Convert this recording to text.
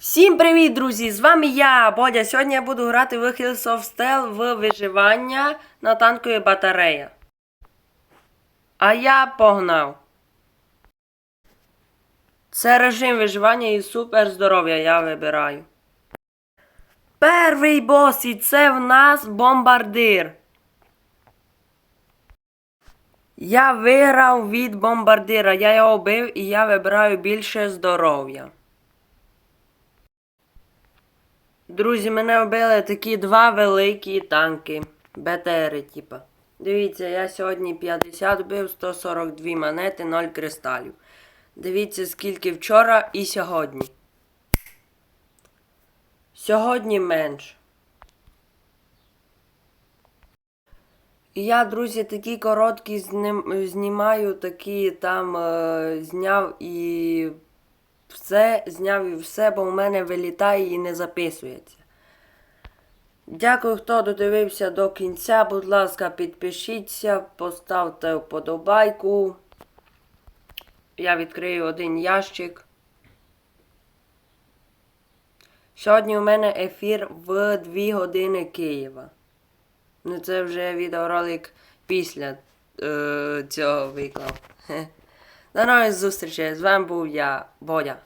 Всім привіт, друзі! З вами я, Бодя. Сьогодні я буду грати в Hills of Steel в виживання на танкові батарея. А я погнав. Це режим виживання і супер здоров'я я вибираю. Перший бос, і це в нас бомбардир. Я виграв від бомбардира. Я його бив і я вибираю більше здоров'я. Друзі, мене вбили такі два великі танки. БТРи, типа. Дивіться, я сьогодні 50 бив, 142 монети, 0 кристалів. Дивіться, скільки вчора і сьогодні. Сьогодні менш. І я, друзі, такі короткі знім, знімаю, такі там е, зняв і все, зняв і все, бо в мене вилітає і не записується. Дякую, хто додивився до кінця. Будь ласка, підпишіться, поставте вподобайку. Я відкрию один ящик. Сьогодні у мене ефір в 2 години Києва. Ну, це вже відеоролик після е, цього виклав. До нових зустрічей. З вами був я, Бодя.